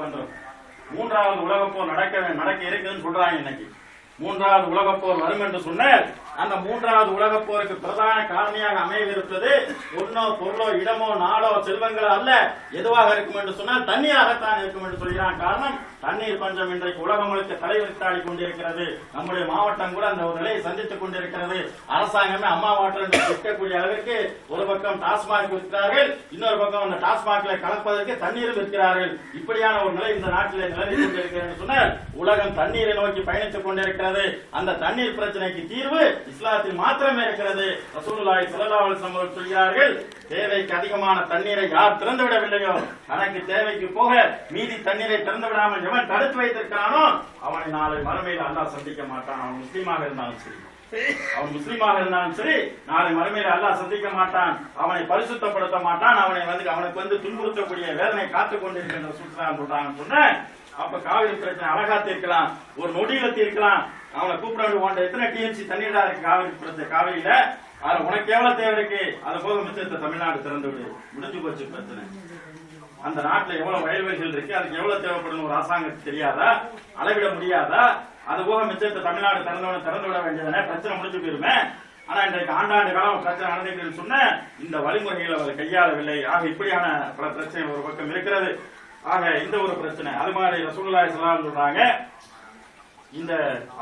பண்றோம் மூன்றாவது உலகப்போர் நடக்க நடக்க இருக்குதுன்னு சொல்றாங்க இன்னைக்கு. மூன்றாவது உலகப்போர் வரும் என்று சொன்னால் அந்த மூன்றாவது உலகப்போருக்கு பிரதான காரணியாக அமையவிருப்பது ஒன்னோ பொருளோ இடமோ நாடோ செல்வங்களோ அல்ல. எதுவாக இருக்கும் என்று சொன்னால் தண்ணியாகத்தான் இருக்கும் என்று சொல்கிறான். காரணம் தண்ணீர் பஞ்சம் இன்றைக்கு உலகம் முழுக்க தலைவிரித்தாடி கொண்டிருக்கிறது. நம்முடைய மாவட்டம் கூட அந்த ஒரு நிலையை சந்தித்துக் கொண்டிருக்கிறது. அரசாங்கமே அம்மா வாட்டர் என்று விற்கக்கூடிய அளவிற்கு ஒரு பக்கம் டாஸ்மாக் விற்கிறார்கள் இன்னொரு பக்கம் அந்த டாஸ்மாக்ல கலப்பதற்கு தண்ணீரும் விற்கிறார்கள். இப்படியான ஒரு நிலை இந்த நாட்டிலே நிலவி கொண்டிருக்கிறது சொன்னால் உலகம் தண்ணீரை நோக்கி பயணித்துக் கொண்டிருக்கிறது. அந்த தண்ணீர் பிரச்சனைக்கு தீர்வு இஸ்லாத்தில் மாத்திரமே இருக்கிறது. ரசூலுல்லாய் ஸல்லல்லாஹு சம்பவம் சொல்கிறார்கள் தேவைக்கு அதிகமான தண்ணீரை யார் திறந்து விடவில்லையோ தனக்கு தேவைக்கு போக மீதி தண்ணீரை திறந்து விடாமல் எவன் தடுத்து வைத்திருக்கிறானோ அவனை நாளை மறுமையில் அல்லா சந்திக்க மாட்டான். அவன் முஸ்லீமாக இருந்தாலும் சரி. அவன் முஸ்லீமாக இருந்தாலும் சரி நாளை மறுமையில் அல்லா சந்திக்க மாட்டான். அவனை பரிசுத்தப்படுத்த மாட்டான். அவனை வந்து அவனுக்கு வந்து துன்புறுத்தக்கூடிய வேதனை காத்துக் கொண்டிருக்கின்ற சுற்றுலா சொல்றாங்க சொன்ன அப்ப காவிரி பிரச்சனை அழகா தீர்க்கலாம். ஒரு நொடியில தீர்க்கலாம். அவனை கூப்பிட வேண்டிய எத்தனை டிஎம்சி தண்ணீரா இருக்கு காவிரி பிரச்சனை காவிரியில? அதுல உனக்கு எவ்வளவு தேவை இருக்கு? அது போக மிச்சத்தை தமிழ்நாடு திறந்து விடு. முடிஞ்சு போச்சு பிரச்சனை. அந்த நாட்டுல எவ்வளவு வயல்வெளிகள் இருக்கு அதுக்கு எவ்வளவு தேவைப்படும் ஒரு அரசாங்கத்துக்கு தெரியாதா? அளவிட முடியாதா? அது போக மிச்சத்தை தமிழ்நாடு திறந்தவன திறந்து விட வேண்டியதானே? பிரச்சனை முடிஞ்சு போயிருமே. ஆனா இன்றைக்கு ஆண்டாண்டு காலம் பிரச்சனை நடந்துட்டு சொன்ன இந்த வழிமுறைகளை அவர் கையாளவில்லை. ஆக இப்படியான பல பிரச்சனை ஒரு பக்கம் இருக்கிறது. ஆக இந்த ஒரு பிரச்சனை அது மாதிரி ரசூலுல்லாஹி ஸல்லல்லாஹு சொல்றாங்க. இந்த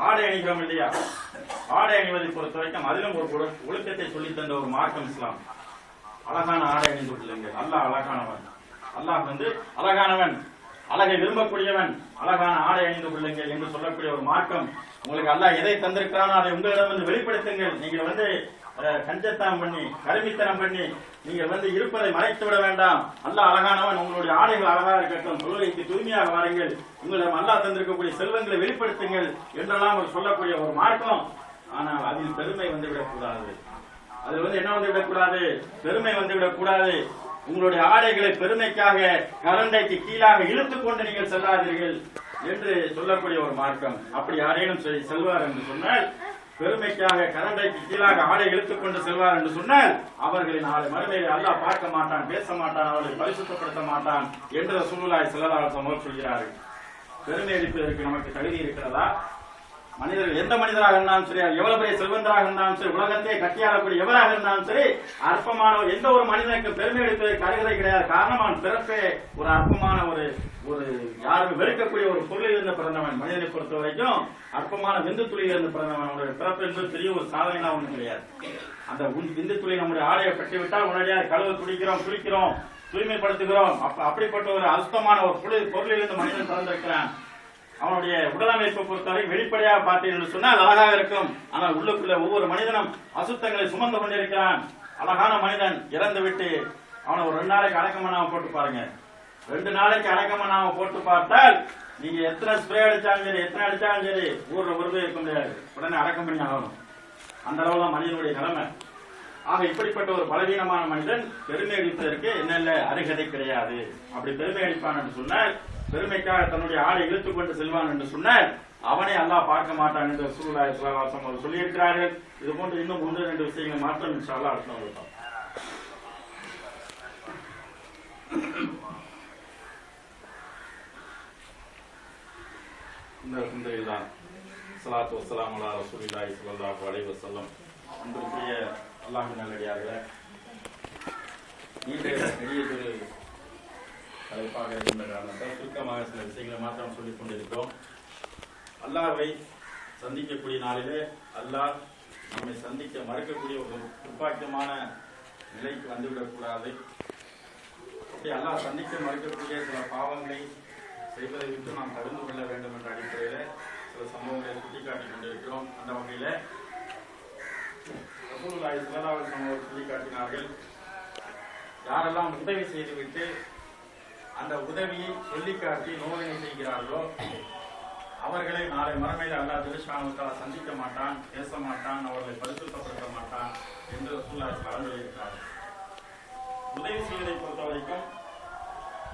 ஆடை அணிகிறோம் இல்லையா? ஆடை அணிவதை பொறுத்த வரைக்கும் அதிலும் ஒரு ஒழுக்கத்தை சொல்லி தந்த ஒரு மார்க்கம் இஸ்லாம். அழகான ஆடை அணிந்து கொள்ளுங்கள். நல்லா அழகானவன். அல்லாஹ் வந்து அழகானவன். அழகை விரும்பக்கூடியவன். அழகான ஆடை அணிந்து கொள்ளுங்கள் என்று சொல்லக்கூடிய ஒரு மார்க்கம் உங்களுக்கு அல்லாஹ் எதை தந்திருக்கிறானோ அதை உங்களிடம் வந்து வெளிப்படுத்துங்கள். நீங்க வந்து கஞ்சத்தனம் பண்ணி கருமித்தனம் பண்ணி நீங்க வந்து இருப்பதை மறைத்து விட வேண்டாம். அல்ல அழகானவன் உங்களுடைய ஆடைகள் அழகாக இருக்கட்டும் தொழுகைக்கு தூய்மையாக வாருங்கள். உங்களிடம் அல்லாஹ் தந்திருக்கக்கூடிய செல்வங்களை வெளிப்படுத்துங்கள் என்றெல்லாம் அவர் சொல்லக்கூடிய ஒரு மார்க்கம். ஆனால் அதில் பெருமை வந்து விடக்கூடாது அது வந்து என்ன வந்து விடக்கூடாது பெருமை வந்து விடக்கூடாது உங்களுடைய ஆடைகளை பெருமைக்காக கரண்டைக்கு கீழாக இழுத்துக் கொண்டு நீங்கள் செல்லாதீர்கள் என்று சொல்லக்கூடிய ஒரு மார்க்கம். அப்படி யாரேனும் செ- செல்வார் என்று சொன்னால் பெருமைக்காக கரண்டைக்கு கீழாக ஆடை இழுத்துக் கொண்டு செல்வார் என்று சொன்னால் அவர்களை நாளை மறுமையை அல்லாஹ் பார்க்க மாட்டான் பேச மாட்டான் அவர்களை பரிசுத்தப்படுத்த மாட்டான் என்று சூழ்நிலை செல்லலாக சொல்கிறார்கள். பெருமை அளிப்பதற்கு நமக்கு தகுதி இருக்கிறதா? மனிதர்கள் எந்த மனிதராக இருந்தாலும் சரி எவ்வளவு பெரிய செல்வந்தராக இருந்தாலும் சரி உலகத்தை கட்டியாளக்கூடிய எவராக இருந்தாலும் சரி அற்பமான எந்த ஒரு மனிதனுக்கு பெருமை எடுப்பதற்கு அருகதை கிடையாது. காரணம் அவன் பிறப்பே ஒரு அற்பமான ஒரு ஒரு யாரும் வெறுக்கக்கூடிய ஒரு பொருளில் இருந்து பிறந்தவன். மனிதனை பொறுத்த வரைக்கும் அற்பமான விந்து துளியில் இருந்து பிறந்தவன். அவனுடைய பிறப்பு என்பது பெரிய ஒரு சாதனைனா ஒன்றும் கிடையாது. அந்த உன் விந்து துளி நம்முடைய ஆடையை பற்றி விட்டால் உடனடியாக கழுவு துடிக்கிறோம் குளிக்கிறோம் தூய்மைப்படுத்துகிறோம். அப்படிப்பட்ட ஒரு அசுத்தமான ஒரு பொருளில் பொருளிலிருந்து மனிதன் பிறந்திருக்கிறான். அவனுடைய உடலமைப்பை பொறுத்தவரை வெளிப்படையாக பார்த்தீர்கள் சொன்னால் அழகாக இருக்கும். ஆனால் உள்ளுக்குள்ள ஒவ்வொரு மனிதனும் அசுத்தங்களை சுமந்து கொண்டிருக்கிறான். அழகான மனிதன் இறந்து விட்டு அவனை ஒரு ரெண்டு நாளைக்கு அடக்கம் பண்ணாம போட்டு பாருங்க. ரெண்டு நாளைக்கு அடக்கம் பண்ணாம போட்டு பார்த்தால் நீங்க எத்தனை ஸ்ப்ரே அடிச்சாலும் சரி எத்தனை அடிச்சாலும் சரி ஊர்ல ஒரு இருக்க முடியாது. உடனே அடக்கம் பண்ணி ஆகணும். அந்த அளவு தான் மனிதனுடைய நிலைமை. ஆக இப்படிப்பட்ட ஒரு பலவீனமான மனிதன் பெருமை அடிப்பதற்கு என்னென்ன அருகதை கிடையாது. அப்படி பெருமை அடிப்பான் என்று சொன்னால் பெருமைக்காக தன்னுடைய ஆடை இழுத்துக் கொண்டு செல்வான் என்று சொன்னால் அவனை அல்லாஹ் பார்க்க மாட்டான் என்று சூழ்நிலை சுவாசம் அவர் சொல்லியிருக்கிறார்கள். இது போன்று இன்னும் ஒன்று ரெண்டு விஷயங்கள் மாற்றம் இன்ஷால்லா அடுத்த நாள் பார்ப்போம். இந்த சிந்தையில் தான் சலாத்து வசலாம் அலா ரசூலில்லாஹி ஸல்லல்லாஹு அலைஹி வஸல்லம். அன்பிற்குரிய அல்லாஹ்வின் நல்லடியார்களே நீண்ட பெரிய ஒரு தலைப்பாக இருந்த காரணத்தால் சுருக்கமாக சில விஷயங்களை மாத்திரம் சொல்லிக் கொண்டிருக்கிறோம். அல்லாவை சந்திக்கக்கூடிய நாளிலே அல்லாஹ் நம்மை சந்திக்க மறுக்கக்கூடிய ஒரு துப்பாக்கியமான நிலைக்கு வந்துவிடக்கூடாது அப்படி அல்லாஹ் சந்திக்க மறுக்கக்கூடிய சில பாவங்களை செய்வதை விட்டு நாம் தவிர்த்து கொள்ள வேண்டும் என்ற அடிப்படையில் சில சம்பவங்களை சுட்டிக்காட்டிக் கொண்டிருக்கிறோம். அந்த வகையில் ரசூலுல்லாஹி ஸல்லல்லாஹு அலைஹி வஸல்லம் அவர்கள் சுட்டிக்காட்டினார்கள் யாரெல்லாம் உதவி செய்துவிட்டு அந்த உதவியை சொல்லிக்காட்டி நோதனை செய்கிறார்களோ அவர்களை நாளை மறுமையில் அல்லா திருஷ்ணாவுக்காக சந்திக்க மாட்டான் பேச மாட்டான் அவர்களை பரிசுத்தப்படுத்த மாட்டான் என்று ரசூலுல்லாஹி ஸல்லல்லாஹு உதவி செய்வதை பொறுத்த வரைக்கும்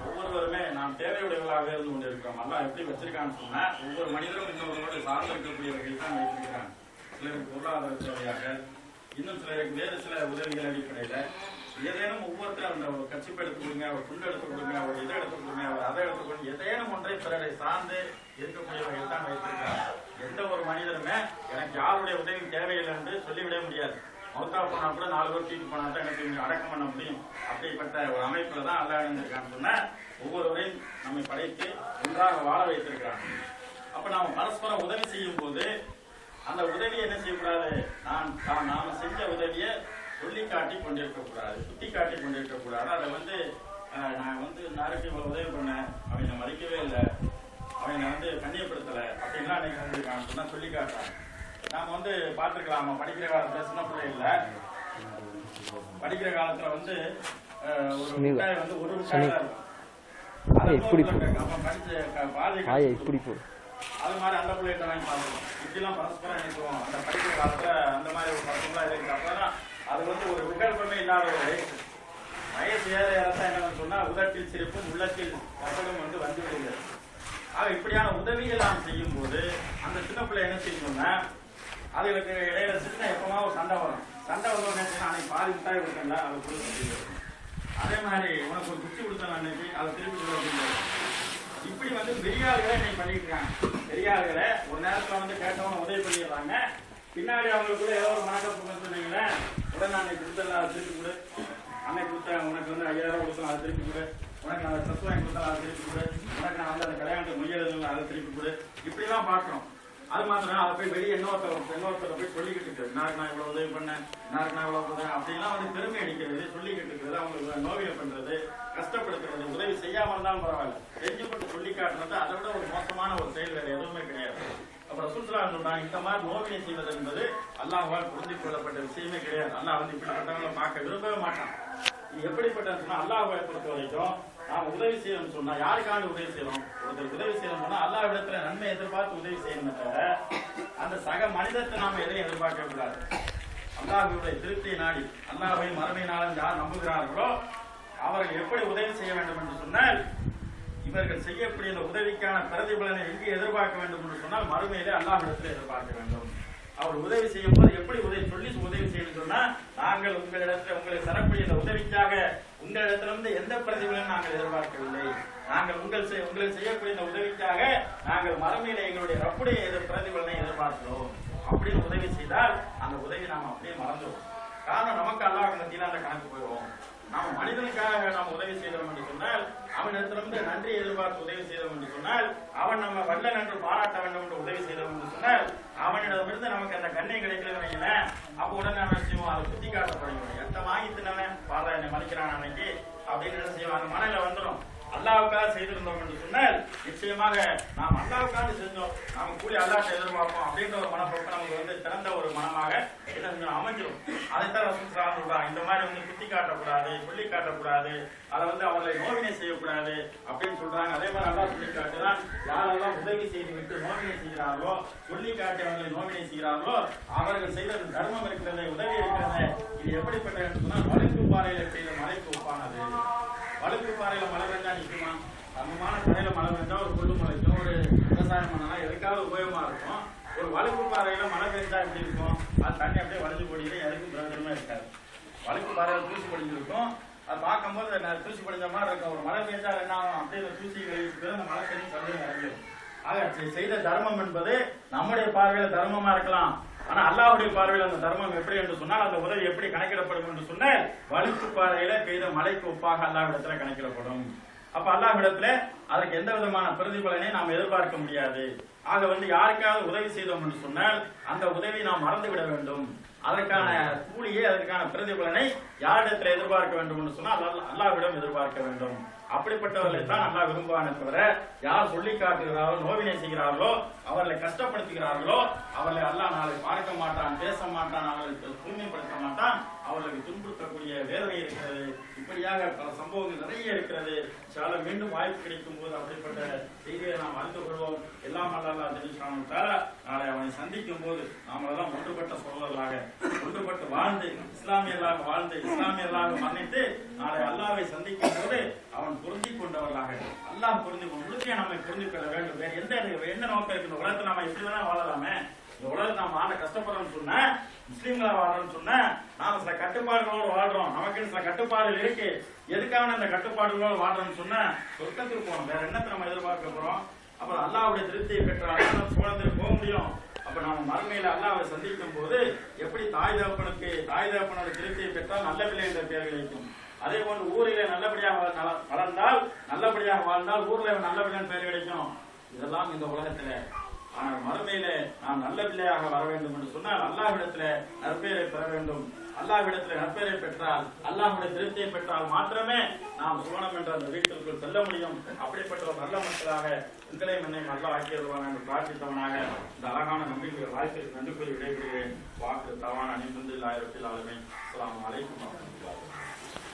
ஒவ்வொருவருமே நாம் தேவையுடையவர்களாக இருந்து கொண்டிருக்கிறோம். அல்லா எப்படி வச்சிருக்கான்னு சொன்னா ஒவ்வொரு மனிதரும் இன்னொருவரோடு சார்ந்து இருக்கக்கூடியவர்கள் தான் வைத்திருக்கிறாங்க சிலருக்கு பொருளாதார தேவையாக இன்னும் சிலருக்கு வேறு சில உதவிகள் அடிப்படையில ஏதேனும் ஒவ்வொருத்தரும் அந்த ஒரு கட்சிப்பு எடுத்து கொடுங்க ஒரு துண்டு எடுத்து கொடுங்க ஒரு இதை எடுத்து கொடுங்க ஒரு அதை எடுத்து கொடுங்க. ஏதேனும் ஒன்றை பிறரை சார்ந்து இருக்கக்கூடியவர்கள் தான் வைத்திருக்காங்க எந்த ஒரு மனிதனுமே எனக்கு யாருடைய உதவி தேவையில்லை என்று சொல்லிவிட முடியாது. மௌத்தா போனா கூட நாலு பேர் தூக்கி போனா தான் எனக்கு அடக்கம் பண்ண முடியும். அப்படிப்பட்ட ஒரு அமைப்புல தான் அல்லா இருந்திருக்கான்னு சொன்னா ஒவ்வொருவரையும் நம்மை படைத்து ஒன்றாக வாழ வைத்திருக்கிறாங்க அப்ப நாம பரஸ்பரம் உதவி செய்யும் போது அந்த உதவியை என்ன செய்யக்கூடாது? நான் தான் நாம செஞ்ச உதவியை சொல்லி காட்டி கொண்டிருக்க கூடாது. சுட்டி காட்டி கொண்டிருக்க கூடாது. அதை வந்து நான் வந்து நாளைக்கு இவ்வளவு உதவி பண்ணேன். அவனை மதிக்கவே இல்லை. அவனை வந்து கண்ணியப்படுத்தல. அப்படின்லாம் அன்னைக்கு வந்து சொன்னா சொல்லி காட்டுறாங்க நாம வந்து பார்த்துருக்கலாம் படிக்கிற காலத்துல சின்ன பிள்ளை இல்ல. படிக்கிற காலத்துல வந்து ஒரு. மிட்டாய் வந்து ஒரு மிட்டாய் தான் இருக்கும். அதை இப்படி ஆயா இப்படி போ மாதிரி அந்த பிள்ளைகிட்ட வாங்கி பார்த்துருக்கோம் இப்படிலாம் பரஸ்பரம் நினைக்குவோம் அந்த படிக்கிற காலத்துல அந்த மாதிரி ஒரு பழக்கம்லாம் இருக்கு அப்பதான் அது வந்து ஒரு விகல்பமே இல்லாத ஒரு வயசு வயசு ஏற ஏறத்தான் என்னன்னு சொன்னா உதட்டில் சிரிப்பும் உள்ளத்தில் கசடும் வந்து வந்து விடுகிறது ஆக இப்படியான உதவிகள் நாம் செய்யும் போது அந்த சின்ன பிள்ளை என்ன செய்யணும்னா அதுகளுக்கு இடையில சின்ன எப்பமா ஒரு சண்டை வரும். சண்டை வந்தோடனே அன்னைக்கு பாதி மிட்டாய் கொடுக்கல அதை கொடுக்க அதே மாதிரி உனக்கு ஒரு குச்சி கொடுத்தேன் அன்னைக்கு அதை திருப்பி கொடுக்க முடியாது இப்படி வந்து பெரிய ஆளுகளை இன்னைக்கு பண்ணிட்டு இருக்காங்க பெரிய ஆளுகளை ஒரு நேரத்துல வந்து கேட்டவன உதவி பண்ணிடுறாங்க. பின்னாடி அவங்களுக்குள்ள ஏதோ ஒரு மனக்கப்பு சொன்னீங்களேன் உடனே அன்னைக்கு கொடுத்தல அதை திருப்பி கொடு. அன்னைக்கு கொடுத்தேன் உனக்கு வந்து ஐயாயிரம் கொடுத்தேன் அதை திருப்பி கொடு. உனக்கு நான் ட்ரெஸ் வாங்கி கொடுத்தேன் அதை திருப்பி கொடு. உனக்கு நான் வந்து அந்த கல்யாணத்தை மொய்யெழுதுல அதை திருப்பி கொடு. இப்படிலாம் பார்க்குறோம். அது மாத்திரம் அதை போய் வெளியே இன்னொருத்தர் இன்னொருத்தர் போய் சொல்லிக்கிட்டு இருக்கு நாக்கு நான் இவ்வளோ உதவி பண்ணேன்? நாக்கு நான் இவ்வளோ பண்ணேன் அப்படிலாம் வந்து பெருமை அடிக்கிறது சொல்லிக்கிட்டு இருக்கிறது அவங்களுக்கு நோவியம் பண்ணுறது கஷ்டப்படுத்துறது உதவி செய்யாமல் இருந்தாலும் பரவாயில்ல. செஞ்சு போட்டு சொல்லி காட்டுறது அதை விட ஒரு மோசமான ஒரு செயல் வேற எதுவுமே கிடையாது. அப்புறம் சுற்றுலா சொல்றாங்க இந்த மாதிரி நோவினை செய்வது என்பது அல்லாஹால் புரிந்து கொள்ளப்பட்ட விஷயமே கிடையாது. அல்லாஹ் வந்து இப்படிப்பட்டவங்களை பார்க்க விரும்பவே மாட்டான். எப்படிப்பட்ட சொன்னா அல்லாஹ்வை பொறுத்த வரைக்கும் நாம உதவி செய்யணும்னு சொன்னா யாருக்காண்டு உதவி செய்யணும்? ஒருத்தர் உதவி செய்யணும் சொன்னா அல்லாஹ் இடத்துல நன்மை எதிர்பார்த்து உதவி செய்யணுமே தவிர அந்த சக மனிதத்தை நாம எதையும் எதிர்பார்க்க கூடாது. அல்லாஹுடைய திருப்தியை நாடி அல்லாஹை மறுமை நாளும் யார் நம்புகிறார்களோ அவர்கள் எப்படி உதவி செய்ய வேண்டும் என்று சொன்னால் இவர்கள் செய்யக்கூடிய இந்த உதவிக்கான பிரதிபலனை எங்கே எதிர்பார்க்க வேண்டும் என்று சொன்னால் மறுமையிலே அல்லாஹிடத்தில் எதிர்பார்க்க வேண்டும். அவர் உதவி செய்யும் போது எப்படி உதவி சொல்லி உதவி செய்யணும் சொன்னா நாங்கள் உங்களிடத்தில் உங்களை தரக்கூடிய இந்த உதவிக்காக உங்களிடத்திலிருந்து எந்த பிரதிபலனும் நாங்கள் எதிர்பார்க்கவில்லை. நாங்கள் உங்கள் செய்- உங்களுக்கு செய்யக்கூடிய இந்த உதவிக்காக நாங்கள் மறுமையில எங்களுடைய ரப்புடைய எதிர் பிரதிபலனை எதிர்பார்க்கிறோம். அப்படின்னு உதவி செய்தால் அந்த உதவி நாம் அப்படியே மறந்துடும் காரணம் நமக்கு அல்லாஹ் மத்தியில் அந்த கணக்கு போயிடும். நாம் மனிதனுக்காக நாம் உதவி செய்கிறோம் என்று சொன்னால் அவனிடத்திலிருந்து நன்றி எதிர்பார்த்து உதவி செய்தோம் என்று சொன்னால் அவன் நம்ம வல்ல நன்று பாராட்ட வேண்டும் என்று உதவி செய்தோம் என்று சொன்னால் அவனிடமிருந்து நமக்கு அந்த கண்ணை கிடைக்கலன்னு வைங்களேன் அப்ப உடனே அவன் செய்வோம் அதை சுத்தி காட்டப்படுவோம் எட்ட வாங்கி தின்னவன்? பாரா என்னை மதிக்கிறான் அன்னைக்கு. அப்படின்னு என்ன செய்வான்? அந்த மனையில வந்துடும் அல்லாவுக்காக செய்திருந்தோம் என்று சொன்னால் நிச்சயமாக நாம் அல்லாவுக்காக செஞ்சோம். நாம கூடி அல்லாட்ட எதிர்பார்ப்போம் அப்படின்ற ஒரு மனப்போக்கு நமக்கு வந்து திறந்த ஒரு மனமாக என்ன அமைஞ்சிடும் அதைத்தான் ரசூல் இந்த மாதிரி வந்து குத்தி காட்டக்கூடாது சொல்லி காட்டக்கூடாது அதை வந்து அவர்களை நோவினை செய்யக்கூடாது அப்படின்னு சொல்றாங்க. அதே மாதிரி அல்லாஹ் சொல்லி காட்டுதான் யாரெல்லாம் உதவி செய்து விட்டு நோவினை செய்கிறார்களோ சொல்லி காட்டி அவர்களை நோவினை செய்கிறார்களோ அவர்கள் செய்த தர்மம் இருக்கிறது உதவி இருக்கிறது இது எப்படிப்பட்ட மலைக்கு பாறையில் செய்த மலைக்கு ஒப்பானது பாறையில மழை பெஞ்சா நிற்குமா சமமான பாறையில மழை பெஞ்சா ஒரு புல்லு முளைக்கும் ஒரு விவசாயம் பண்ணலாம். எதுக்காவது உபயோகமா இருக்கும். ஒரு வழுக்கு பாறையில மழை பெஞ்சா எப்படி இருக்கும்? அது தண்ணி அப்படியே வளைஞ்சு போடிட்டு எதுக்கும் பிரயோஜனமே இருக்காது. வழுக்கு பாறையில தூசி படிஞ்சிருக்கும். அது பார்க்கும்போது நான் தூசி படிஞ்ச மாதிரி இருக்கும். ஒரு மழை பெஞ்சா என்ன ஆகும்? அப்படியே தூசி கழிச்சு அந்த மழை தண்ணி சந்தையில் இறங்கிடும். ஆக செ- செய்த தர்மம் என்பது நம்முடைய பார்வையில தர்மமா இருக்கலாம். ஆனா அல்லாஹுடைய பார்வையில் அந்த தர்மம் எப்படி என்று சொன்னால் அந்த உதவி எப்படி கணக்கிடப்படும் என்று சொன்னால் வழுக்கு பாறையில பெய்த மலைக்கு ஒப்பாக அல்லாஹ்விடத்துல கணக்கிடப்படும். அப்ப அல்லாஹ்விடத்துல அதற்கு எந்த விதமான பிரதிபலனை நாம் எதிர்பார்க்க முடியாது. ஆக வந்து யாருக்காவது உதவி செய்தோம் என்று சொன்னால் அந்த உதவி நாம் மறந்து விட வேண்டும். அதற்கான கூலியை அதற்கான பிரதிபலனை யாரிடத்தில் எதிர்பார்க்க வேண்டும் என்று சொன்னால் அல்லாஹ் அல்லாஹ்விடம் எதிர்பார்க்க வேண்டும். அப்படிப்பட்டவர்களை தான் நல்லா விரும்புவானே தவிர யார் சொல்லி காட்டுகிறாரோ நோவினை செய்கிறார்களோ அவர்களை கஷ்டப்படுத்துகிறார்களோ அவர்களை அல்லாஹ் நாளை பார்க்க மாட்டான் பேச மாட்டான் அவர்களுக்கு தூய்மைப்படுத்த மாட்டான். அவர்களுக்கு துன்புறுத்தக்கூடிய வேதனை இருக்கிறது. இப்படியாக பல சம்பவங்கள் நிறைய இருக்கிறது. சில மீண்டும் வாய்ப்பு கிடைக்கும் போது அப்படிப்பட்ட செய்தியை நாம் அறிந்து கொள்வோம். எல்லாம் அல்லா தெரிவிச்சாலும் தவிர நாளை அவனை சந்திக்கும் போது நாமெல்லாம் ஒன்றுபட்ட சோழர்களாக ஒன்றுபட்டு வாழ்ந்து இஸ்லாமியர்களாக வாழ்ந்து இஸ்லாமியர்களாக மன்னித்து நாளை அல்லாவை சந்திக்கும் போது அவன் பொருந்தி கொண்டவர்களாக அல்லாஹ் பொருந்தி முழுமையா நம்ம நம்மை புரிந்து கொள்ள வேண்டும். வேற எந்த எந்த நோக்கம் இருக்கு? இந்த உலகத்தை நாம எப்படி வேணா வாழலாமே. இந்த உலகத்தை நாம ஆன கஷ்டப்படுறோம்னு சொன்ன முஸ்லீம்களா வாழ்றோம்னு சொன்ன நாம சில கட்டுப்பாடுகளோடு வாழ்றோம். நமக்கு சில கட்டுப்பாடுகள் இருக்கு. எதுக்காக இந்த கட்டுப்பாடுகளோடு வாழ்றோம்னு சொன்ன சொர்க்கத்துக்கு போகணும். வேற என்னத்தை நம்ம எதிர்பார்க்க போறோம்? அப்புறம் அல்லாவுடைய திருப்தியை பெற்றால் சோழத்துக்கு போக முடியும். அப்ப நாம மறுமையில அல்லாவை சந்திக்கும் போது எப்படி தாய் தகப்பனுக்கு தாய் தகப்பனோட திருப்தியை பெற்றால் நல்ல பிள்ளை என்ற பெயர் கிடைக்கும். அதே போன்று ஊரிலே நல்லபடியாக வளர்ந்தால் நல்லபடியாக வாழ்ந்தால் ஊர்ல நல்லபடியான பெயர் கிடைக்கும். இதெல்லாம் இந்த உலகத்தில். ஆனால் மறுமையில நாம் நல்ல பிள்ளையாக வர வேண்டும் என்று சொன்னால் அல்லாஹ்விடத்துல நற்பெயரை பெற வேண்டும். அல்லாஹ்விடத்துல நற்பெயரை பெற்றால் அல்லாஹுடைய திருப்தியை பெற்றால் மாத்திரமே நாம் சுவனம் என்ற அந்த வீட்டிற்குள் செல்ல முடியும். அப்படிப்பட்ட ஒரு நல்ல மக்களாக உங்களையும் என்னையும் நல்லா ஆக்கியதுவான என்று பிரார்த்தித்தவனாக இந்த அழகான நம்பிக்கை வாய்ப்பிற்கு நன்றி கூறி விடைபெறுகிறேன். வாக்கு தவான அணிந்து ஆயிரத்தில் ஆளுமை. அலாம் அலைக்கும் வரஹ்மத்துல்லாஹி